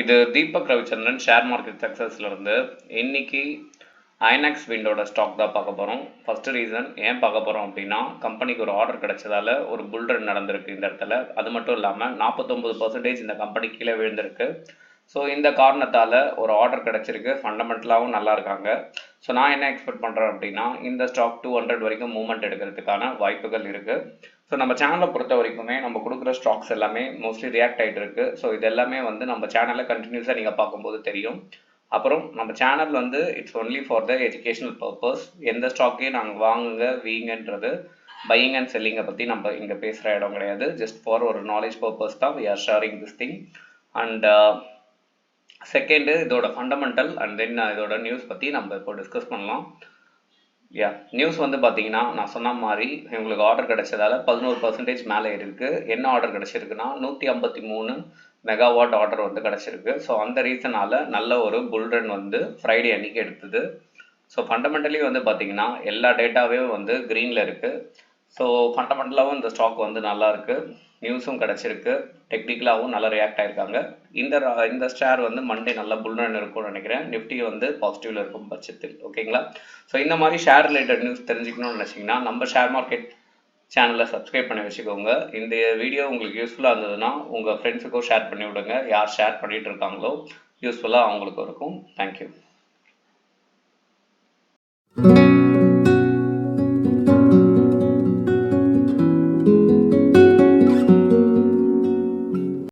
இது Deepak Ravichandran share market சக்ஸஸ்ல இருந்து இன்னைக்கு ஐநாக்ஸ் விண்டோட ஸ்டாக் தான் பார்க்க போகிறோம் ஃபர்ஸ்ட் ரீசன் ஏன் பார்க்க போகிறோம் அப்படின்னா கம்பெனிக்கு ஒரு ஆர்டர் கிடைச்சதால ஒரு புல் நடந்திருக்கு இந்த இடத்துல. அது மட்டும் இல்லாமல் நாற்பத்தொம்பது பர்சன்டேஜ் இந்த கம்பெனி கீழே விழுந்திருக்கு. ஸோ இந்த காரணத்தால் ஒரு ஆர்டர் கிடச்சிருக்கு. ஃபண்டமெண்டலாகவும் நல்லா இருக்காங்க ஸோ நான் என்ன எக்ஸ்பெக்ட் பண்ணுறேன் அப்படின்னா இந்த ஸ்டாக் டூ ஹண்ட்ரட் வரைக்கும் மூவ்மெண்ட் எடுக்கிறதுக்கான வாய்ப்புகள் இருக்குது ஸோ நம்ம சேனலை பொறுத்த வரைக்குமே நம்ம கொடுக்குற ஸ்டாக்ஸ் எல்லாமே மோஸ்ட்லி ரியாக்ட் ஆகிட்டு இருக்கு. ஸோ இது எல்லாமே வந்து நம்ம சேனலில் கண்டினியூஸாக நீங்கள் பார்க்கும்போது தெரியும். அப்புறம் நம்ம சேனல் வந்து it's only for the educational purpose எந்த ஸ்டாக்கையும் நாங்கள் வாங்குங்க வீங்கன்றது பையிங் அண்ட் செல்லிங்கை பற்றி நம்ம இங்கே பேசுகிற இடம் கிடையாது. ஜஸ்ட் ஃபார் ஒரு நாலேஜ் பர்பஸ் தான் we are sharing this thing and second இதோட ஃபண்டமெண்டல் அண்ட் தென் இதோட நியூஸ் பற்றி நம்ம இப்போ டிஸ்கஸ் பண்ணலாம். யா நியூஸ் வந்து பார்த்தீங்கன்னா நான் சொன்ன மாதிரி எங்களுக்கு ஆர்டர் கிடைச்சதால பதினோரு பர்சன்டேஜ் மேலே இருக்கு என்ன ஆர்டர் கிடைச்சிருக்குன்னா நூற்றி ஐம்பத்தி மூணு மெகாவாட் ஆர்டர் வந்து கிடைச்சிருக்கு. ஸோ அந்த ரீசனால நல்ல ஒரு புல்ரன் வந்து ஃப்ரைடே அன்னைக்கு எடுத்தது. ஸோ ஃபண்டமெண்டலி வந்து பார்த்தீங்கன்னா எல்லா டேட்டாவே வந்து க்ரீனில் இருக்குது ஸோ ஃபண்டமெண்டலாகவும் இந்த ஸ்டாக் வந்து நல்லா இருக்கு நியூஸும் கிடச்சிருக்கு. டெக்னிக்கலாகவும் நல்லா ரியாக்ட் ஆயிருக்காங்க. இந்த இந்த ஷேர் வந்து மண்டே நல்லா புல்ரன் இருக்கும்னு நினைக்கிறேன். நிஃப்டி வந்து பாசிட்டிவ்ல இருக்கும் பட்சத்தில். ஓகேங்களா ஸோ இந்த மாதிரி ஷேர் ரிலேட்டட் நியூஸ் தெரிஞ்சுக்கணும்னு நினச்சிங்கன்னா நம்ம ஷேர் மார்க்கெட் சேனலை சப்ஸ்கிரைப் பண்ணி வச்சுக்கோங்க. இந்த வீடியோ உங்களுக்கு யூஸ்ஃபுல்லாக இருந்ததுன்னா உங்கள் ஃப்ரெண்ட்ஸுக்கும் ஷேர் பண்ணி விடுங்க. யார் ஷேர் பண்ணிட்டு இருக்காங்களோ யூஸ்ஃபுல்லாக அவங்களுக்கும் இருக்கும். தேங்க்யூ